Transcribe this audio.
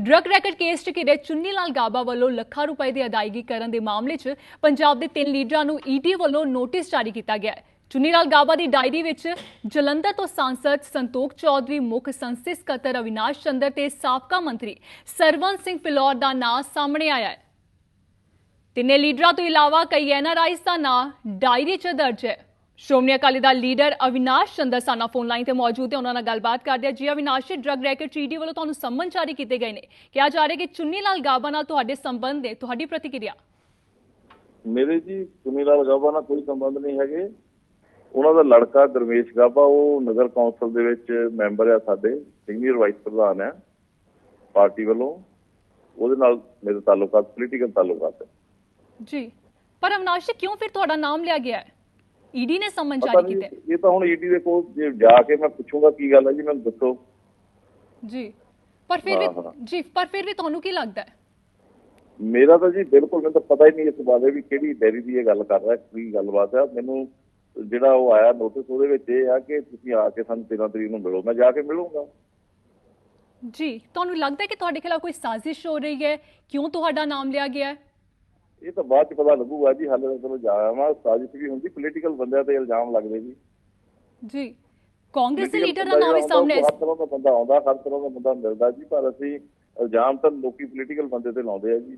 Drug racket case 'ਚ ਘਿਰੇ ਚੁੰਨੀ ਲਾਲ ਗਾਬਾ ਵੱਲੋਂ ਲੱਖਾਂ ਰੁਪਏ ਦੀ ਅਦਾਇਗੀ ਕਰਨ ਦੇ ਮਾਮਲੇ 'ਚ ਪੰਜਾਬ ਦੇ ਤਿੰਨ ਲੀਡਰਾਂ ਨੂੰ ਈਡੀ ਵੱਲੋਂ ਨੋਟਿਸ ਜਾਰੀ ਕੀਤਾ ਗਿਆ ਹੈ। ਚੁੰਨੀ ਲਾਲ ਗਾਬਾ ਦੀ ਡਾਇਰੀ ਵਿੱਚ ਜਲੰਧਰ ਤੋਂ ਸਾਂਸਦ ਸੰਤੋਖ ਚੌਧਰੀ, ਮੁੱਖ ਸੰਸਦ ਸਕੱਤਰ ਅਵਿਨਾਸ਼ ਚੰਦਰ ਤੇ ਸਾਬਕਾ ਮੰਤਰੀ ਸਰਵਨ ਸਿੰਘ ਫਿਲੌਰ ਦਾ ਨਾਂ ਸਾਹਮਣੇ ਆਇਆ ਹੈ। ਤਿੰਨੇ ਲੀਡਰਾਂ ਤੋਂ ਇਲਾਵਾ ਕਈ ਐਨਆਰਆਈਜ਼ ਦਾ ਨਾਂ ਡਾਇਰੀ 'ਚ ਦਰਜ ਹੈ। ਸ਼੍ਰੋਮਣੀ ਅਕਾਲੀ ਦਲ ਲੀਡਰ ਅਵਿਨਾਸ਼ ਚੰਦਰ ਸਾਨਾ ਫੋਨ ਲਾਈਨ ਤੇ ਮੌਜੂਦ ਹੈ ਉਹਨਾਂ ਨਾਲ ਗੱਲਬਾਤ ਕਰਦੇ ਹਾਂ। ਜੀ ਅਵਿਨਾਸ਼ ਜੀ ਡਰੱਗ ਰੈਕਟ ਈਡੀ ਵੱਲੋਂ ਤੁਹਾਨੂੰ ਸੰਮਨ ਜਾਰੀ ਕੀਤੇ ਗਏ ਨੇ। ਕਿਹਾ ਜਾ ਰਿਹਾ ਕਿ ਚੁੰਨੀ ਲਾਲ ਗਾਬਾ ਨਾਲ ਤੁਹਾਡੇ ਸੰਬੰਧ ਨੇ ਤੁਹਾਡੀ ਪ੍ਰਤੀਕਿਰਿਆ। ਮੇਰੇ ਜੀ ਸੁਨੀ ਲਾਲ ਗਾਬਾ ਨਾਲ ਕੋਈ ਸੰਬੰਧ ਨਹੀਂ ਹੈਗੇ। ਉਹਨਾਂ ਦਾ ਲੜਕਾ ਦਰਵੇਸ਼ ਗਾਬਾ ਉਹ ਨਗਰ ਕੌਂਸਲ ਦੇ ਵਿੱਚ ਮੈਂਬਰ ਆ ਸਾਡੇ ਸੀਨੀਅਰ ਵਾਈਸ ਪ੍ਰਧਾਨ ਆ ਪਾਰਟੀ ਵੱਲੋਂ। ਉਹਦੇ ਨਾਲ ਮੇਰੇ ਤਾਲੁਕਾਤ ਪੋਲੀਟੀਕਲ ਤਾਲੁਕਾਤ ਹੈ ਜੀ ਪਰ ਅਵਿਨਾਸ਼ ਜੀ ਕਿਉਂ ਫਿਰ ਤੁਹਾਡਾ ਨਾਮ ਲਿਆ ਗਿਆ ਹੈ? ਈਡੀ ਨੇ ਸੰਮਨ ਜਾਰੀ ਕੀਤਾ। ਹੈ। ਇਹ ਤਾਂ ਹੁਣ ਈਡੀ ਦੇ ਕੋਲ ਜੇ ਜਾ ਕੇ ਮੈਂ ਪੁੱਛੂੰਗਾ ਕੀ ਗੱਲ ਹੈ ਜੀ ਮੈਨੂੰ ਦੱਸੋ। ਜੀ। ਪਰ ਫਿਰ ਵੀ ਹਾਂ, ਹਾਂ। ਜੀ ਪਰ ਫਿਰ ਵੀ ਤੁਹਾਨੂੰ ਕੀ ਲੱਗਦਾ? ਹੈ ਮੇਰਾ ਤਾਂ ਜੀ ਬਿਲਕੁਲ ਮੈਨੂੰ ਤਾਂ ਪਤਾ ਹੀ ਨਹੀਂ ਇਸ ਬਾਰੇ ਵੀ ਕਿਹੜੀ ਡੈਰੀ ਦੀ ਇਹ ਗੱਲ ਕਰ ਰਿਹਾ ਕੀ ਗੱਲਬਾਤ ਆ। ਮੈਨੂੰ ਜਿਹੜਾ ਉਹ ਆਇਆ ਨੋਟਿਸ ਉਹਦੇ ਵਿੱਚ ਇਹ ਆ ਕਿ ਤੁਸੀਂ ਆ ਕੇ ਸਾਨੂੰ 13 ਤਰੀਕ ਨੂੰ ਮਿਲੋ। ਮੈਂ ਜਾ ਕੇ ਮਿਲੂੰਗਾ। ਜੀ ਤੁਹਾਨੂੰ ਲੱਗਦਾ ਹੈ ਕਿ ਤੁਹਾਡੇ ਖਿਲਾਫ ਕੋਈ ਸਾਜ਼ਿਸ਼ ਹੋ ਰਹੀ ਹੈ? ਕਿਉਂ ਤੁਹਾਡਾ ਨਾਮ ਲਿਆ ਗਿਆ? ਹੈ ਇਹ ਤਾਂ ਬਾਅਦ ਚ ਪਤਾ ਲੱਗੂਗਾ ਜੀ ਹਾਲੇ ਤਾਂ ਚਲੋ ਜਾ ਆਵਾਂ। ਸਾਜ਼ਿਸ਼ ਵੀ ਹੁੰਦੀ ਪੋਲੀਟੀਕਲ ਬੰਦਿਆਂ ਤੇ ਇਲਜ਼ਾਮ ਲੱਗਦੇ ਜੀ। ਜੀ ਕਾਂਗਰਸ ਦੇ ਲੀਡਰ ਦਾ ਨਾਮ ਵੀ ਸਾਹਮਣੇ ਹਰ ਤਰ੍ਹਾਂ ਦਾ ਬੰਦਾ ਆਉਂਦਾ ਹਰ ਤਰ੍ਹਾਂ ਦਾ ਬੰਦਾ ਮਿਲਦਾ ਜੀ ਪਰ ਅਸੀਂ ਇਲਜ਼ਾਮ ਤਾਂ ਲੋਕੀ ਪੋਲੀਟੀਕਲ ਬੰਦੇ ਤੇ ਲਾਉਂਦੇ ਆ ਜੀ।